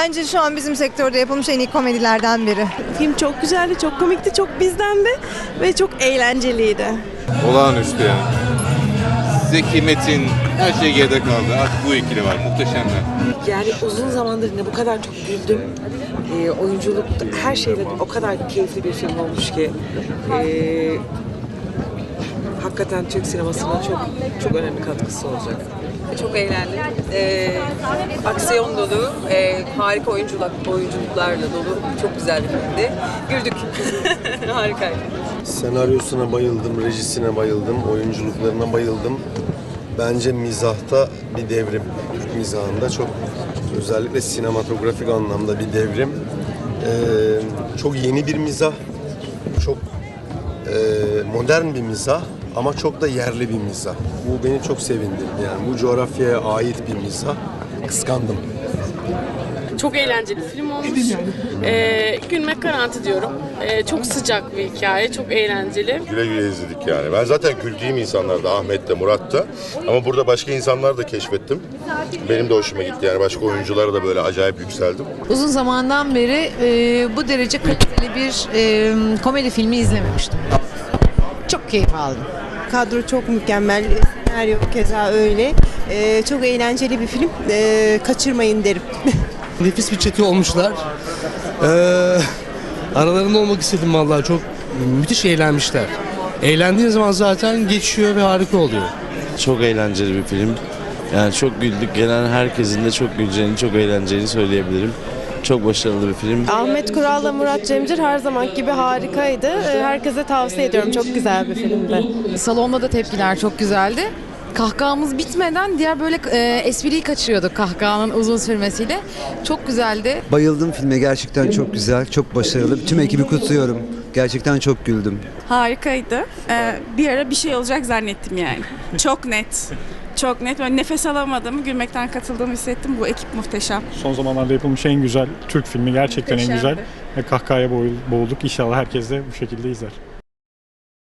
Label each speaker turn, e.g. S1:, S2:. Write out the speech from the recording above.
S1: Bence şu an bizim sektörde yapılmış en iyi komedilerden biri.
S2: Film çok güzeldi, çok komikti, çok bizdendi ve çok eğlenceliydi.
S3: Olağanüstü yani. Zeki Metin her şey geride kaldı. Artık bu ikili var. Muhteşemler.
S4: Yani uzun zamandır ne bu kadar çok güldüm. Ee, oyunculuk her şeyle o kadar keyifli bir film olmuş ki. Ee, hakikaten Türk sinemasına çok çok önemli katkısı olacak.
S5: Çok eğlendim. Ee, aksiyon dolu, e, harika oyunculuk, oyunculuklarla dolu. Çok güzel bir filmdi. Güldük. Harikaydı.
S6: Senaryosuna bayıldım, rejisine bayıldım, oyunculuklarına bayıldım. Bence mizahta bir devrim. Türk mizahında çok özellikle sinematografik anlamda bir devrim. Ee, çok yeni bir mizah, çok e, modern bir mizah ama çok da yerli bir mizah. Bu beni çok sevindirdi. Yani bu coğrafyaya ait bir mizah. Kıskandım.
S7: Çok eğlenceli film olmuş. Ee, gülmek garanti diyorum. Ee, çok sıcak bir hikaye, çok eğlenceli.
S8: Güle güle izledik yani. Ben zaten güldüğüm insanlardı Ahmet de Murat da. Ama burada başka insanlar da keşfettim. Benim de hoşuma gitti yani başka oyunculara da böyle acayip yükseldim.
S9: Uzun zamandan beri e, bu derece kaliteli bir e, komedi filmi izlememiştim. Çok keyif aldım.
S2: Kadro çok mükemmel, senaryo keza öyle. Ee, çok eğlenceli bir film. Ee, kaçırmayın derim.
S10: Nefis bir çete olmuşlar. Ee, aralarında olmak istedim vallahi çok müthiş eğlenmişler. Eğlendiğin zaman zaten geçiyor ve harika oluyor.
S11: Çok eğlenceli bir film. Yani çok güldük. Gelen herkesin de çok güleceğini, çok eğleneceğini söyleyebilirim. Çok başarılı bir film.
S2: Ahmet Kural'la Murat Cemcir her zaman gibi harikaydı. Ee, herkese tavsiye ediyorum. Çok güzel bir filmdi.
S9: Salonda da tepkiler çok güzeldi. Kahkahamız bitmeden diğer böyle e, espriyi kaçırıyorduk kahkahanın uzun sürmesiyle. Çok güzeldi.
S12: Bayıldım filme gerçekten çok güzel, çok başarılı. Tüm ekibi kutluyorum. Gerçekten çok güldüm.
S2: Harikaydı. Ee, bir ara bir şey olacak zannettim yani. Çok net. Çok net. Böyle nefes alamadım. Gülmekten katıldığımı hissettim. Bu ekip muhteşem.
S10: Son zamanlarda yapılmış en güzel Türk filmi gerçekten en
S2: Muhteşemdi.
S10: güzel. Ve kahkahaya boğulduk. İnşallah herkes de bu şekilde izler.